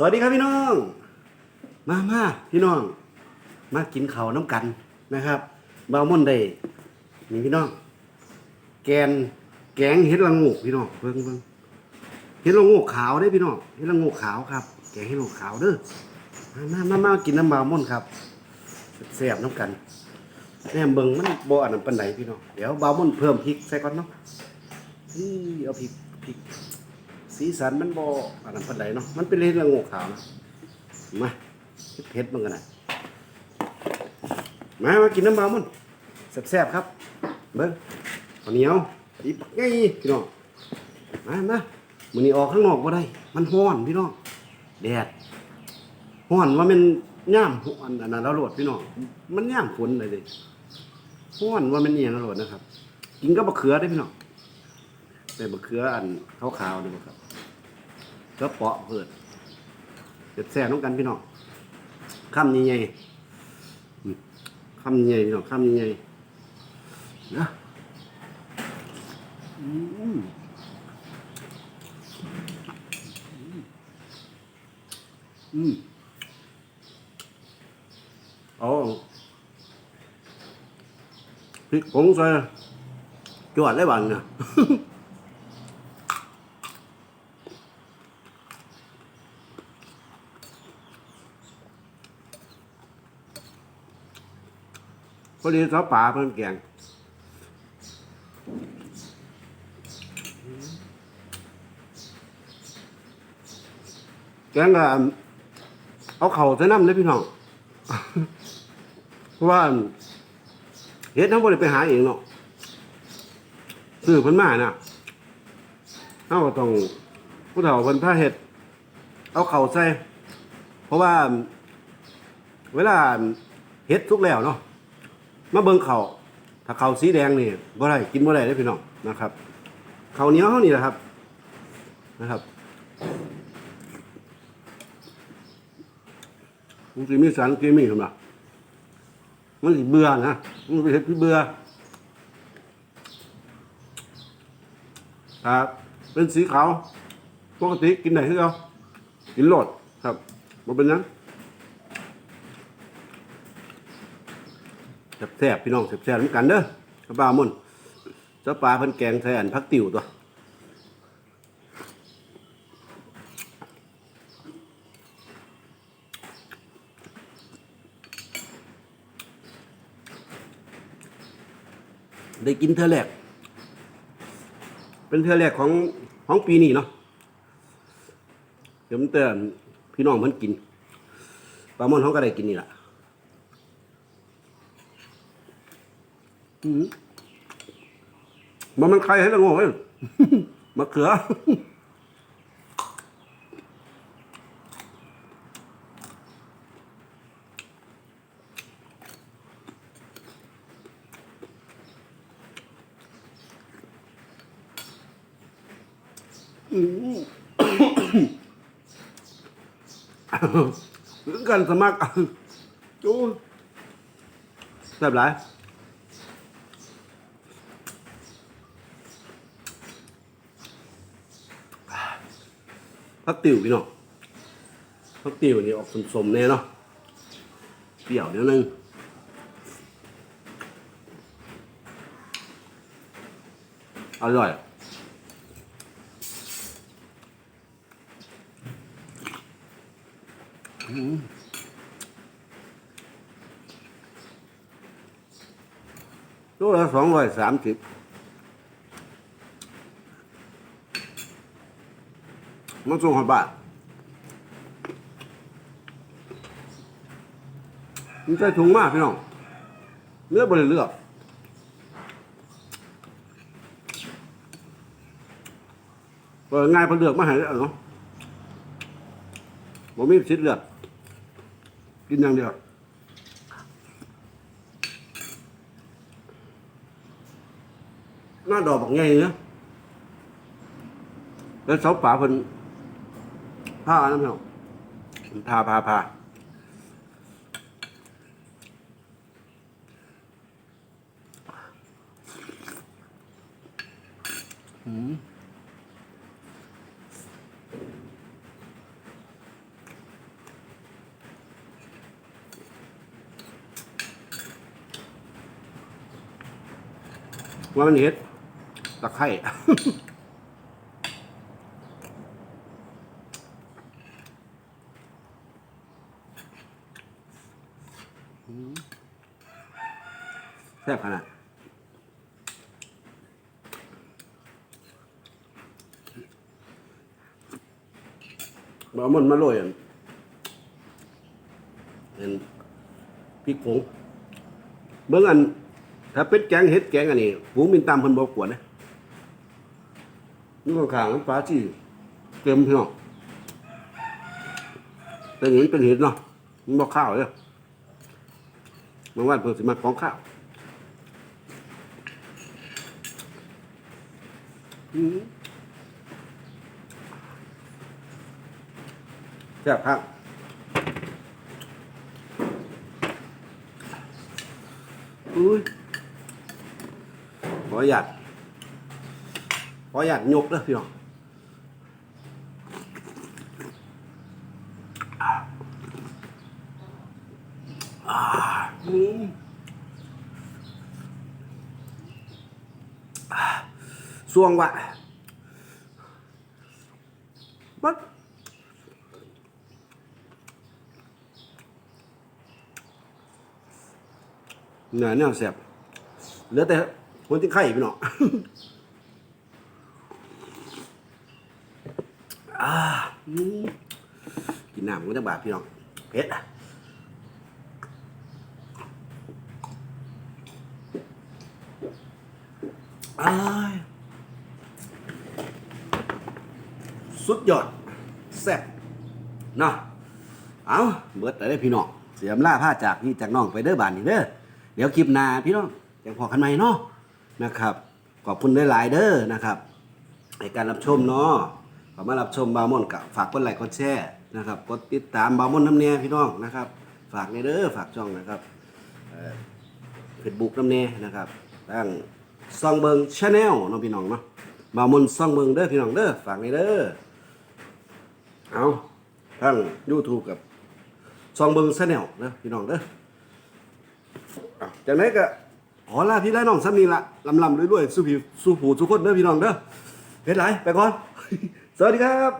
สวัสดีครับพี่น้อง มามาพี่น้อง มากินข้าวน้ำกันนะครับบาวมอนได้นี่พี่น้อง แกนแกงเห็ดละงูพี่น้องเพิ่งเพิ่งเห็ดละงูขาวได้พี่น้องเห็ดละงูขาวครับ แกงเห็ดละงูขาวเด้อมามามามากินน้ำบาวมอนครับแซ่บน้ำกันแหนมเบิ่งมันบ่อันนั้นปานใดพี่น้องเดี๋ยวบาวมอนเพิ่มพริกใส่ก่อนเนาะนี่เอาพริกพริก สีสันมันบ่อันนั้นปานใดเนาะมันเป็นเห็ดละโงกขาวนะมาเผ็ดมันกันนะมามากินน้ำบามันแซ่บๆครับเบิ้งข้าวเหนียวอีปักไงพี่น้องมามามือนี้ออกข้างนอกบ่ได้ มันร้อนพี่น้องแดดร้อนว่ามันย่ามอันอันนั้นแล้วโลดพี่น้องมันย่ามฝนเลยเดิร้อนว่ามันเอียงแล้วโลดนะครับ กินก็บะเขือได้พี่น้องแต่บะเขืออันขาวๆนี่ครับ ก็เปาะเพิดเด็ดแซ่น้องกันพี่น้องคำใหญ่ๆอืมคำใหญ่พี่น้องคำใหญ่ๆนะอืมอืมเอาพริกผงใส่จวดเลยบังเนี่ย อดีเขาป่าเพิ่นแกงแกงก็เอาเข่าใส่น้ำเลยพี่น้องเพราะว่าเฮ็ดทั้งบ่ได้ไปหาเองเนาะซื้อเพิ่นมาน่ะเฮาก็ต้องผู้เฒ่าเพิ่นพาเฮ็ด เอาเข่าใส่ เพราะว่า เวลาเฮ็ดทุกแล้วเนาะ มาเบิ่งเขาถ้าเขาสีแดงนี่บ่ได้กินบ่ได้เด้อพี่น้องนะครับเขาเหนียวเฮานี่แหละครับนะครับมันสิมีสารเคมีขึ้นมามันสิเบื่อนะมันเป็นเฮ็ดที่เบื่อครับเป็นสีขาวปกติกินได้คือเอากินโลดครับบ่เป็นยัง แซ่บๆพี่น้องแซ่บๆเหมือนกันเด้อข้าวปลามุ่นเจ้าปลาเพิ่นแกงใส่อันพักติ๋วตัวได้กินเท่าแรก เป็นเท่าแรกของของปีนี้เนาะ เดี๋ยวมันเตือนพี่น้องเพิ่นกิน ปลาหมอนเขาก็ได้กินนี่แหละ อืมมันมันใครให้ละโง่เว้ยมะเขืออืมถึงกัน พักติ๋วพี่น้องพักติ๋วนี่ออกสมๆแน่เนาะเปรี้ยวเดี๋ยวนึงอร่อยอืมตัวละสองร้อยสามสิบ มันส่งหอดบานมันใส่ถุงมากพี่น้องเลือกบริเลือกเปิดง่ายเพอเลือกมาให้แล้วเนาะผมมีสิทธิ์เลือกกินอย่างเดียวหน้าดอกบักไงเนาะแล้วเสาป่าเพิ่น ผ้าน้ำเหี่พาพาพาว่ามันเห็ดตะไคร่ ซ่บขนาดบะมันมาโรยอันเป็นพริกผงเบิ่งอัน ถ้าเป็ดแกงเห็ดแกงอันนี้หูมินตามพิ่นบ่กวนนะนี่ข้างๆมันปลาที่เต็มพี่น้องแต่นี่มันเป็นเห็ดเนาะมันบ่ข้าวเลยมันว่าเพิ่นสิมาของข้าว อืม แซ่บครับอุ้ยขอหยัดขอหยัดยกเด้อพี่น้องอ่าอืม สวงวะบัดเนื้อเนี่ยแซ่บเหลือแต่คนที่ไข่พี่น้องอ่าอืมกินน้ำมันจะบาดพี่น้องเผ็ดอะอ้ายสุด ยอดแซ่บเนาะเอาเบิดแต่ได้พี่น้องเสียมล่าผ้าจากพี่จากน้องไปเด้อบานนี่เด้อเดี๋ยวคลิปหน้าพี่น้องยังพอกันไหมเนาะนะครับขอบคุณหลายๆเด้อนะครับในการรับชมเนาะขอมารับชมบาวมอนกับฝากกดไลค์กดแชร์นะครับกดติดตามบาวมอนน้ำเนียพี่น้องนะครับ ฝากในเด้อฝากช่องนะครับเฟซบุ๊กน้ำเนียนะครับตั้งซองเบิงชาแนลน้องพี่น้องเนาะบาวมอนซองเบิงเด้อพี่น้องเด้อฝากในเด้อ เอาทั้ง YouTube กับซองเบิงชนแนลนะพี่น้องเด้อเอาจากนั้นก็ขอลาพี่และน้องซ้ำนี้ละลำลำรวยๆสู้ผิวสู้ผูสู้คนเด้อพี่น้องเด้อเฮ็ดไรไปก่อน สวัสดีครับ